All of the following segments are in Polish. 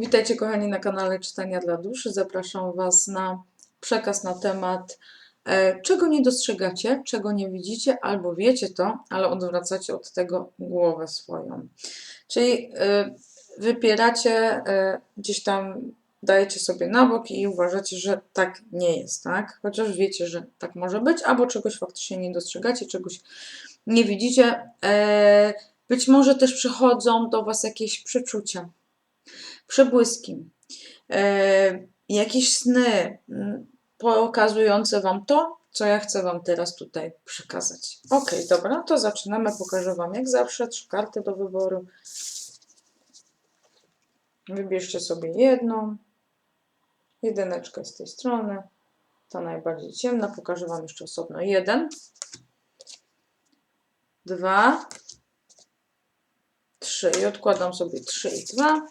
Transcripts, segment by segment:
Witajcie kochani na kanale Czytania dla Duszy. Zapraszam Was na przekaz na temat e, czego nie dostrzegacie, czego nie widzicie, albo wiecie to, ale odwracacie od tego głowę swoją. Czyli e, wypieracie e, gdzieś tam, dajecie sobie na bok i uważacie, że tak nie jest, tak? Chociaż wiecie, że tak może być, albo czegoś faktycznie nie dostrzegacie, czegoś nie widzicie. Być może też przychodzą do Was jakieś przeczucia przebłyski, e, jakieś sny mm, pokazujące Wam to, co ja chcę Wam teraz tutaj przekazać. Ok, dobra, to zaczynamy. Pokażę Wam jak zawsze trzy karty do wyboru. Wybierzcie sobie jedną. Jedyneczkę z tej strony. Ta najbardziej ciemna. Pokażę Wam jeszcze osobno. Jeden. Dwa. Trzy. I odkładam sobie trzy i dwa.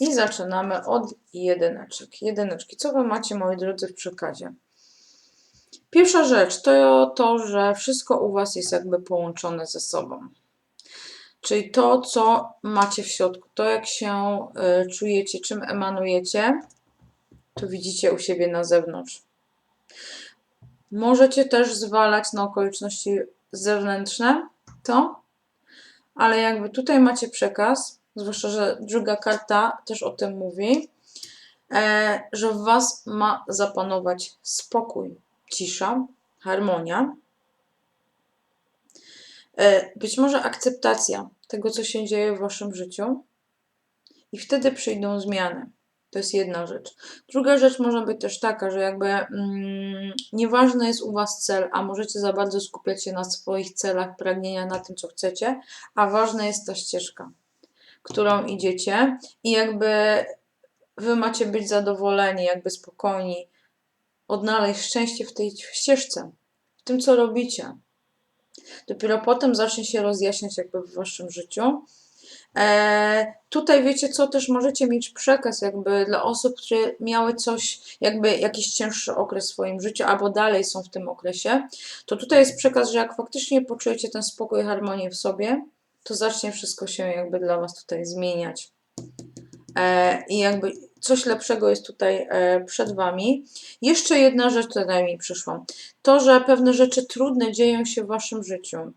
I zaczynamy od jedyneczek. Jedyneczki. Co Wy macie, moi drodzy, w przekazie? Pierwsza rzecz to to, że wszystko u Was jest jakby połączone ze sobą. Czyli to, co macie w środku, to jak się y, czujecie, czym emanujecie, to widzicie u siebie na zewnątrz. Możecie też zwalać na okoliczności zewnętrzne to, ale jakby tutaj macie przekaz, zwłaszcza, że druga karta też o tym mówi, e, że w Was ma zapanować spokój, cisza, harmonia. E, być może akceptacja tego, co się dzieje w Waszym życiu, i wtedy przyjdą zmiany. To jest jedna rzecz. Druga rzecz może być też taka, że jakby mm, nieważny jest u Was cel, a możecie za bardzo skupiać się na swoich celach, pragnienia, na tym, co chcecie, a ważna jest ta ścieżka, którą idziecie i jakby Wy macie być zadowoleni, jakby spokojni, odnaleźć szczęście w tej ścieżce, w tym, co robicie. Dopiero potem zacznie się rozjaśniać jakby w Waszym życiu. E, tutaj wiecie co, też możecie mieć przekaz jakby dla osób, które miały coś, jakby jakiś cięższy okres w swoim życiu, albo dalej są w tym okresie, to tutaj jest przekaz, że jak faktycznie poczujecie ten spokój i harmonię w sobie, to zacznie wszystko się jakby dla Was tutaj zmieniać. E, I jakby coś lepszego jest tutaj e, przed Wami. Jeszcze jedna rzecz tutaj mi przyszła. To, że pewne rzeczy trudne dzieją się w Waszym życiu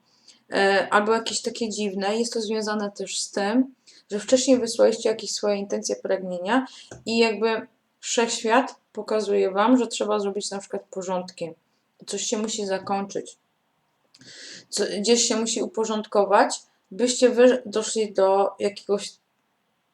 e, albo jakieś takie dziwne, jest to związane też z tym, że wcześniej wysłaliście jakieś swoje intencje, pragnienia i jakby wszechświat pokazuje Wam, że trzeba zrobić na przykład porządki. Coś się musi zakończyć. Co, gdzieś się musi uporządkować, byście Wy doszli do jakiegoś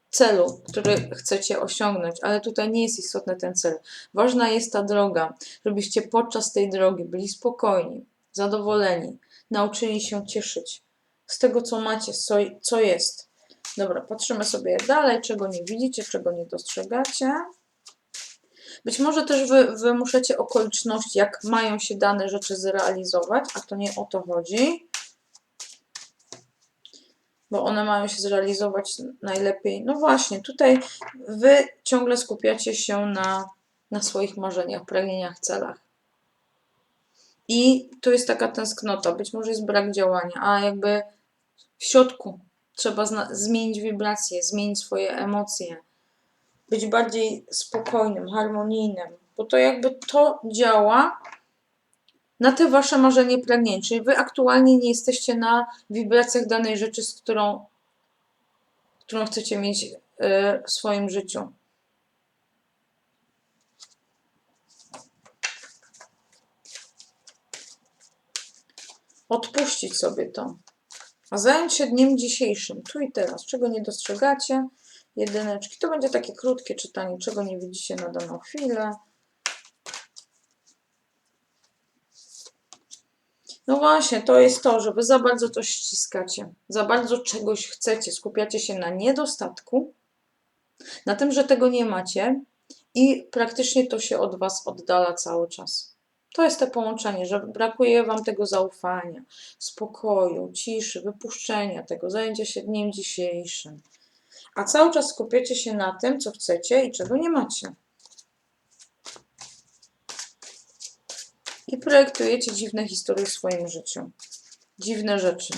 celu, który chcecie osiągnąć, ale tutaj nie jest istotny ten cel. Ważna jest ta droga, żebyście podczas tej drogi byli spokojni, zadowoleni, nauczyli się cieszyć z tego, co macie, co, jest. Dobra, patrzymy sobie dalej, czego nie widzicie, czego nie dostrzegacie. Być może też wy wymuszacie okoliczności, jak mają się dane rzeczy zrealizować, a to nie o to chodzi bo one mają się zrealizować najlepiej. No właśnie, tutaj wy ciągle skupiacie się na, na swoich marzeniach, pragnieniach, celach. I tu jest taka tęsknota, być może jest brak działania, a jakby w środku trzeba zmienić wibracje, zmienić swoje emocje, być bardziej spokojnym, harmonijnym, bo to jakby to działa na te wasze marzenie pragnienie. Czyli wy aktualnie nie jesteście na wibracjach danej rzeczy, z którą, którą chcecie mieć y, w swoim życiu. Odpuścić sobie to. A zająć się dniem dzisiejszym, tu i teraz. Czego nie dostrzegacie? Jedyneczki. To będzie takie krótkie czytanie, czego nie widzicie na daną chwilę. No właśnie, to jest to, że wy za bardzo coś ściskacie, za bardzo czegoś chcecie, skupiacie się na niedostatku, na tym, że tego nie macie i praktycznie to się od was oddala cały czas. To jest to połączenie, że brakuje wam tego zaufania, spokoju, ciszy, wypuszczenia tego, zajęcia się dniem dzisiejszym. A cały czas skupiacie się na tym, co chcecie i czego nie macie. I projektujecie dziwne historie w swoim życiu. Dziwne rzeczy.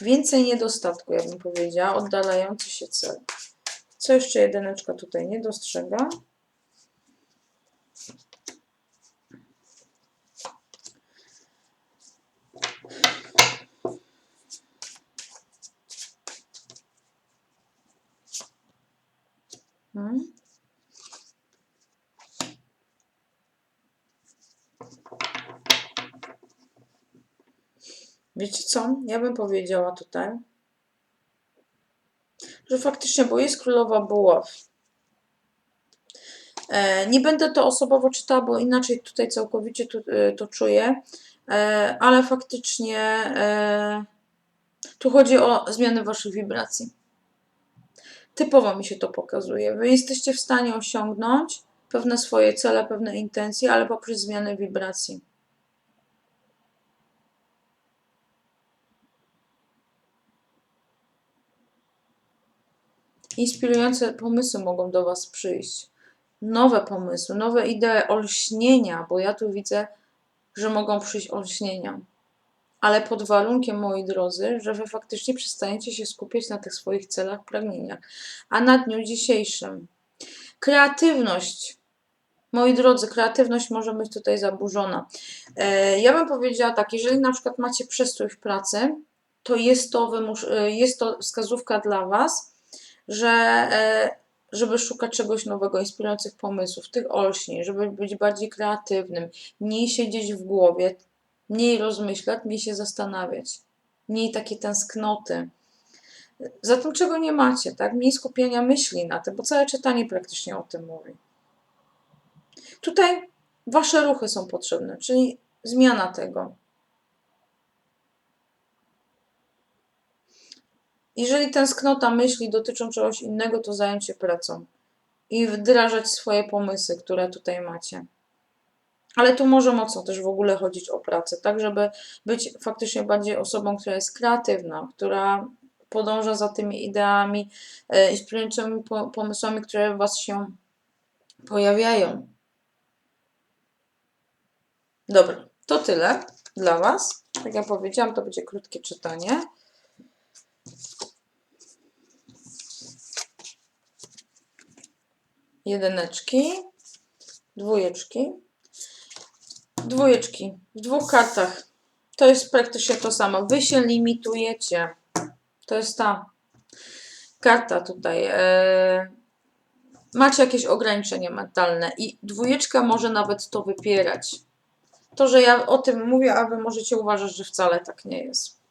Więcej niedostatku, ja bym powiedziała, oddalający się cel. Co jeszcze jedyneczka tutaj nie dostrzega? Hmm? Wiecie co? Ja bym powiedziała tutaj, że faktycznie, bo jest królowa buław. E, nie będę to osobowo czytała, bo inaczej tutaj całkowicie to, e, to czuję, e, ale faktycznie tu chodzi o zmianę waszych wibracji. Typowo mi się to pokazuje. Wy jesteście w stanie osiągnąć pewne swoje cele, pewne intencje, ale poprzez zmianę wibracji. Inspirujące pomysły mogą do Was przyjść. Nowe pomysły, nowe idee olśnienia, bo ja tu widzę, że mogą przyjść olśnienia. Ale pod warunkiem, moi drodzy, że Wy faktycznie przestaniecie się skupiać na tych swoich celach, pragnieniach. A na dniu dzisiejszym kreatywność. Moi drodzy, kreatywność może być tutaj zaburzona. E, ja bym powiedziała tak, jeżeli na przykład macie przestój w pracy, to jest to, wymus- e, jest to wskazówka dla Was, że e, żeby szukać czegoś nowego, inspirujących pomysłów, tych olśnień, żeby być bardziej kreatywnym, mniej siedzieć w głowie, mniej rozmyślać, mniej się zastanawiać, mniej takie tęsknoty. Za tym, czego nie macie, tak? Mniej skupienia myśli na tym, bo całe czytanie praktycznie o tym mówi. Tutaj wasze ruchy są potrzebne, czyli zmiana tego. Jeżeli tęsknota myśli dotyczą czegoś innego, to zająć się pracą i wdrażać swoje pomysły, które tutaj macie. Ale tu może mocno też w ogóle chodzić o pracę, tak żeby być faktycznie bardziej osobą, która jest kreatywna, która podąża za tymi ideami, e, inspirującymi po- pomysłami, które w Was się pojawiają. Dobra, to tyle dla Was. Tak jak powiedziałam, to będzie krótkie czytanie. Jedyneczki, dwójeczki, dwójeczki w dwóch kartach. To jest praktycznie to samo. Wy się limitujecie. To jest ta karta tutaj. E, macie jakieś ograniczenia mentalne i dwójeczka może nawet to wypierać. To, że ja o tym mówię, a wy możecie uważać, że wcale tak nie jest.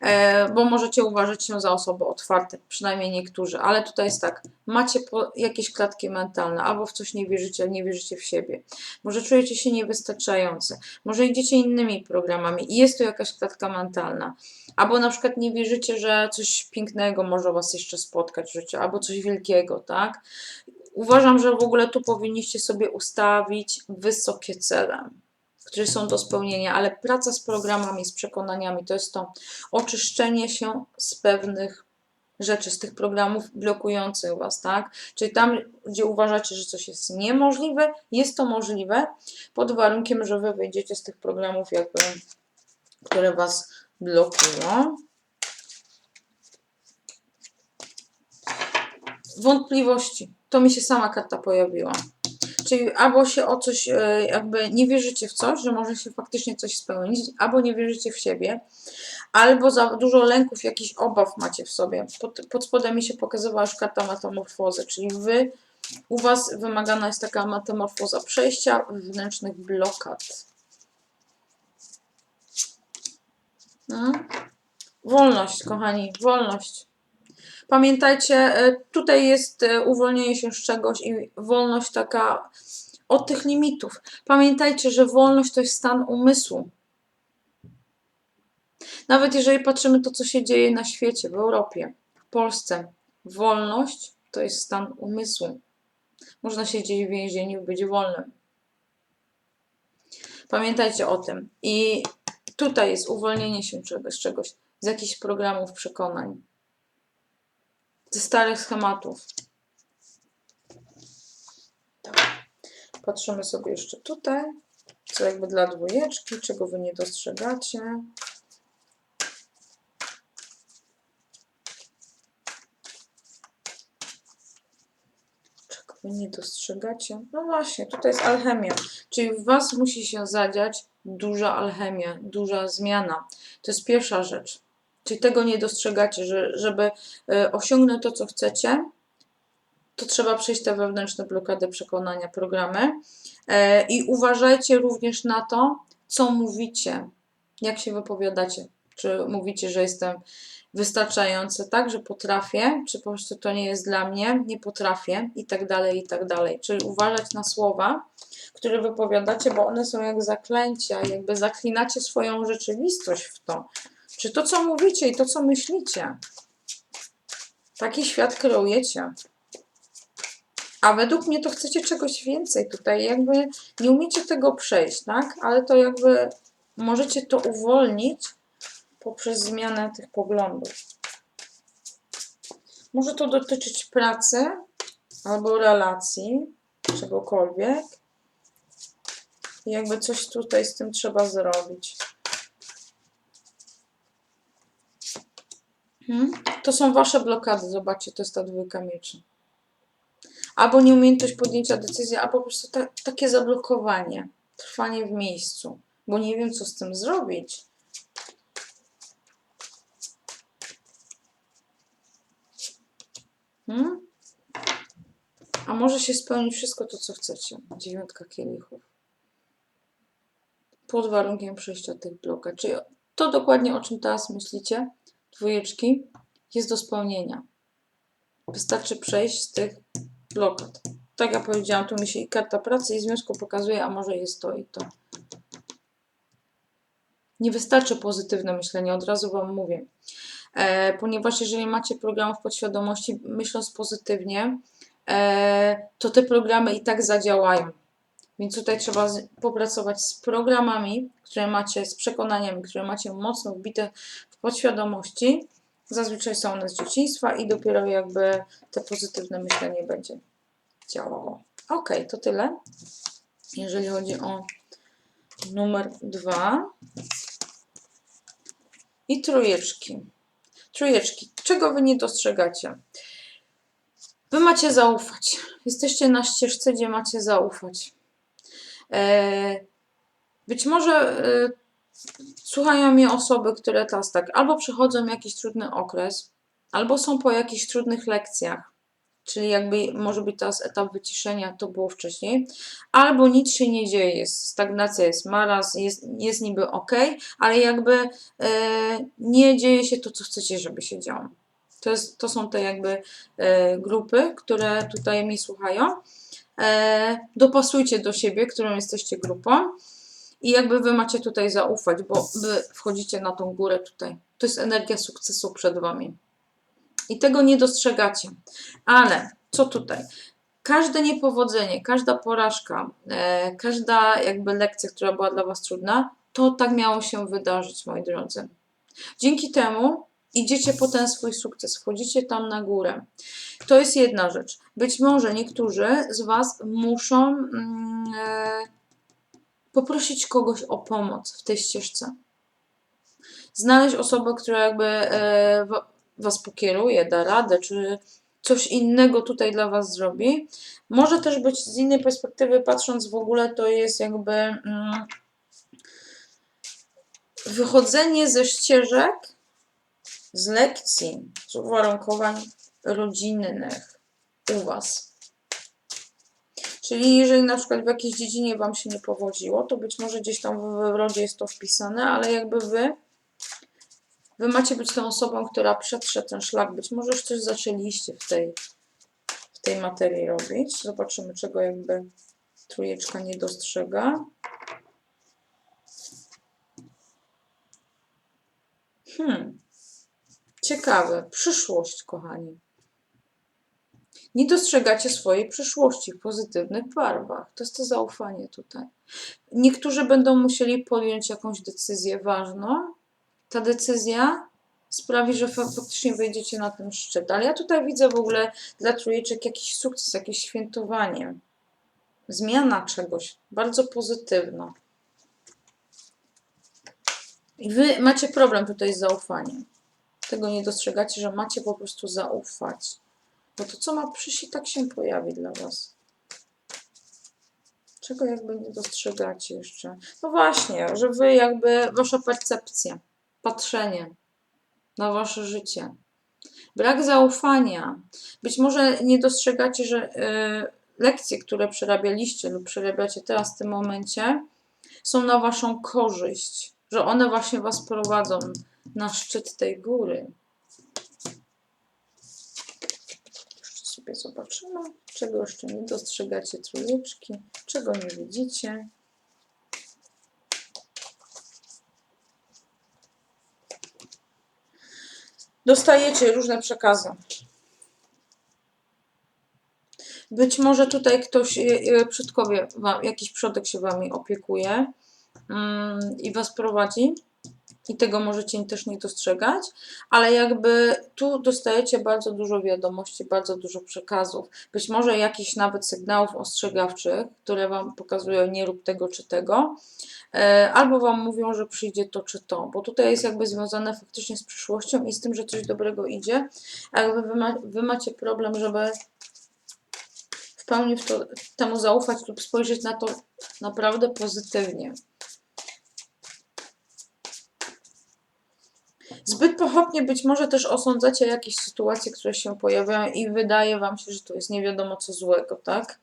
E, bo możecie uważać się za osoby otwarte, przynajmniej niektórzy, ale tutaj jest tak, macie jakieś klatki mentalne, albo w coś nie wierzycie, nie wierzycie w siebie, może czujecie się niewystarczający, może idziecie innymi programami i jest tu jakaś klatka mentalna, albo na przykład nie wierzycie, że coś pięknego może Was jeszcze spotkać w życiu, albo coś wielkiego, tak? Uważam, że w ogóle tu powinniście sobie ustawić wysokie cele które są do spełnienia, ale praca z programami, z przekonaniami to jest to oczyszczenie się z pewnych rzeczy, z tych programów blokujących Was, tak? Czyli tam, gdzie uważacie, że coś jest niemożliwe, jest to możliwe, pod warunkiem, że Wy wyjdziecie z tych programów, jakby, które Was blokują. Wątpliwości. To mi się sama karta pojawiła. Czyli albo się o coś, e, jakby nie wierzycie w coś, że może się faktycznie coś spełnić, albo nie wierzycie w siebie, albo za dużo lęków, jakichś obaw macie w sobie. Pod, pod spodem mi się pokazywała już karta metamorfozy, czyli wy, u was wymagana jest taka metamorfoza przejścia wewnętrznych blokad. No. Wolność, kochani, wolność. Pamiętajcie, e, tutaj jest e, uwolnienie się z czegoś i wolność taka od tych limitów. Pamiętajcie, że wolność to jest stan umysłu. Nawet jeżeli patrzymy to, co się dzieje na świecie, w Europie, w Polsce, wolność to jest stan umysłu. Można siedzieć w więzieniu i być wolnym. Pamiętajcie o tym. I tutaj jest uwolnienie się z czegoś, z jakichś programów przekonań ze starych schematów. Patrzymy sobie jeszcze tutaj, co jakby dla dwójeczki, czego Wy nie dostrzegacie. Wy nie dostrzegacie? No właśnie, tutaj jest alchemia. Czyli w Was musi się zadziać duża alchemia, duża zmiana. To jest pierwsza rzecz. Czyli tego nie dostrzegacie, że żeby y, osiągnąć to, co chcecie, to trzeba przejść te wewnętrzne blokady przekonania, programy. E, I uważajcie również na to, co mówicie, jak się wypowiadacie. Czy mówicie, że jestem wystarczający, tak, że potrafię, czy po prostu to nie jest dla mnie, nie potrafię i tak dalej, i tak dalej. Czyli uważać na słowa, które wypowiadacie, bo one są jak zaklęcia, jakby zaklinacie swoją rzeczywistość w to. Czy to, co mówicie i to, co myślicie. Taki świat kreujecie. A według mnie to chcecie czegoś więcej tutaj, jakby nie umiecie tego przejść, tak? Ale to jakby możecie to uwolnić poprzez zmianę tych poglądów. Może to dotyczyć pracy albo relacji, czegokolwiek. I jakby coś tutaj z tym trzeba zrobić. Hmm? To są wasze blokady, zobaczcie, to jest ta dwójka mieczy. Albo nieumiejętność podjęcia decyzji, albo po prostu ta, takie zablokowanie, trwanie w miejscu, bo nie wiem, co z tym zrobić. Hmm? A może się spełnić wszystko to, co chcecie. Dziewiątka kielichów. Pod warunkiem przejścia tych blokad. Czyli to dokładnie, o czym teraz myślicie, dwójeczki, jest do spełnienia. Wystarczy przejść z tych blokad. Tak jak powiedziałam, tu mi się i karta pracy i związku pokazuje, a może jest to i to. Nie wystarczy pozytywne myślenie, od razu Wam mówię. E, ponieważ jeżeli macie program w podświadomości, myśląc pozytywnie, e, to te programy i tak zadziałają. Więc tutaj trzeba popracować z programami, które macie, z przekonaniami, które macie mocno wbite w podświadomości. Zazwyczaj są one z dzieciństwa i dopiero jakby te pozytywne myślenie będzie działało. Ok, to tyle. Jeżeli chodzi o numer dwa i trójeczki. Trójeczki, czego wy nie dostrzegacie? Wy macie zaufać. Jesteście na ścieżce, gdzie macie zaufać. E, być może e, słuchają mnie osoby, które teraz tak albo przechodzą jakiś trudny okres, albo są po jakichś trudnych lekcjach, czyli jakby może być teraz etap wyciszenia, to było wcześniej, albo nic się nie dzieje, jest stagnacja, jest maraz, jest, jest niby ok, ale jakby e, nie dzieje się to, co chcecie, żeby się działo. To, jest, to są te jakby grupy, które tutaj mi słuchają. E, dopasujcie do siebie, którą jesteście grupą i jakby wy macie tutaj zaufać, bo wy wchodzicie na tą górę tutaj. To jest energia sukcesu przed wami. I tego nie dostrzegacie. Ale co tutaj? Każde niepowodzenie, każda porażka, e, każda jakby lekcja, która była dla Was trudna, to tak miało się wydarzyć, moi drodzy. Dzięki temu idziecie po ten swój sukces, wchodzicie tam na górę. To jest jedna rzecz. Być może niektórzy z Was muszą e, poprosić kogoś o pomoc w tej ścieżce. Znaleźć osobę, która jakby e, Was pokieruje, da radę, czy coś innego tutaj dla Was zrobi. Może też być z innej perspektywy, patrząc w ogóle, to jest jakby mm, wychodzenie ze ścieżek, z lekcji, z uwarunkowań rodzinnych u Was. Czyli jeżeli na przykład w jakiejś dziedzinie Wam się nie powodziło, to być może gdzieś tam w rodzie jest to wpisane, ale jakby Wy Wy macie być tą osobą, która przetrze ten szlak. Być może już coś zaczęliście w tej, w tej materii robić. Zobaczymy, czego jakby trójeczka nie dostrzega. Hmm. Ciekawe. Przyszłość, kochani. Nie dostrzegacie swojej przyszłości w pozytywnych barwach. To jest to zaufanie tutaj. Niektórzy będą musieli podjąć jakąś decyzję ważną, ta decyzja sprawi, że faktycznie wejdziecie na ten szczyt. Ale ja tutaj widzę w ogóle dla trójeczek jakiś sukces, jakieś świętowanie. Zmiana czegoś, bardzo pozytywna. I wy macie problem tutaj z zaufaniem. Tego nie dostrzegacie, że macie po prostu zaufać. Bo to, co ma przyjść, i tak się pojawi dla was. Czego jakby nie dostrzegacie jeszcze? No właśnie, że wy jakby, wasza percepcja, patrzenie na wasze życie. Brak zaufania. Być może nie dostrzegacie, że y, lekcje, które przerabialiście lub przerabiacie teraz w tym momencie, są na waszą korzyść, że one właśnie was prowadzą na szczyt tej góry. Jeszcze sobie zobaczymy, czego jeszcze nie dostrzegacie trójeczki, czego nie widzicie. Dostajecie różne przekazy. Być może tutaj ktoś, e, e, przodkowie, jakiś przodek się wami opiekuje mm, i was prowadzi. I tego możecie też nie dostrzegać, ale jakby tu dostajecie bardzo dużo wiadomości, bardzo dużo przekazów. Być może jakichś nawet sygnałów ostrzegawczych, które wam pokazują nie rób tego czy tego, e, albo wam mówią, że przyjdzie to czy to, bo tutaj jest jakby związane faktycznie z przyszłością i z tym, że coś dobrego idzie. A jakby wy, ma, wy macie problem, żeby w pełni w to, temu zaufać lub spojrzeć na to naprawdę pozytywnie. Zbyt pochopnie być może też osądzacie jakieś sytuacje, które się pojawiają i wydaje wam się, że to jest nie wiadomo co złego, tak?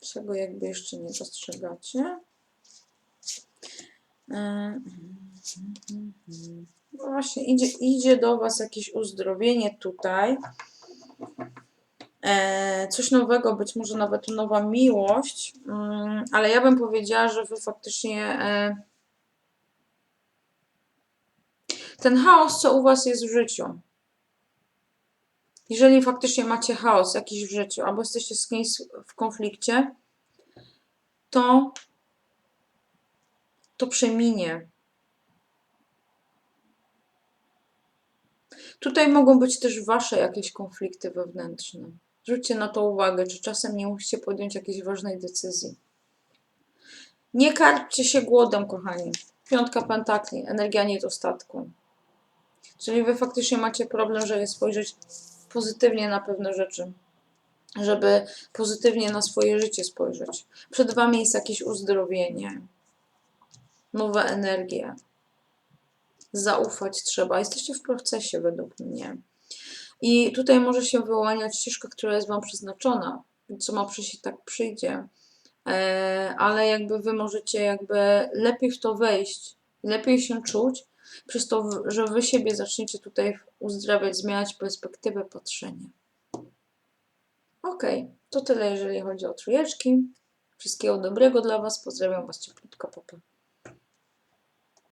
Czego jakby jeszcze nie dostrzegacie. Yy, No właśnie, idzie, idzie do was jakieś uzdrowienie tutaj. E, coś nowego, być może nawet nowa miłość, mm, ale ja bym powiedziała, że wy faktycznie e, ten chaos, co u was jest w życiu. Jeżeli faktycznie macie chaos jakiś w życiu, albo jesteście z kimś w konflikcie, to to przeminie. Tutaj mogą być też wasze jakieś konflikty wewnętrzne. Zwróćcie na to uwagę, czy czasem nie musicie podjąć jakiejś ważnej decyzji. Nie karpcie się głodem, kochani. Piątka pentakli, energia niedostatku. Czyli wy faktycznie macie problem, żeby spojrzeć pozytywnie na pewne rzeczy. Żeby pozytywnie na swoje życie spojrzeć. Przed wami jest jakieś uzdrowienie, nowe energie. Zaufać trzeba. Jesteście w procesie według mnie. I tutaj może się wyłaniać ścieżka, która jest Wam przeznaczona. Co ma przyjść, tak przyjdzie. E, ale jakby Wy możecie jakby lepiej w to wejść, lepiej się czuć, przez to, że Wy siebie zaczniecie tutaj uzdrawiać, zmieniać perspektywę patrzenia. Okej, to tyle jeżeli chodzi o trójeczki. Wszystkiego dobrego dla Was. Pozdrawiam Was cieplutko, papa.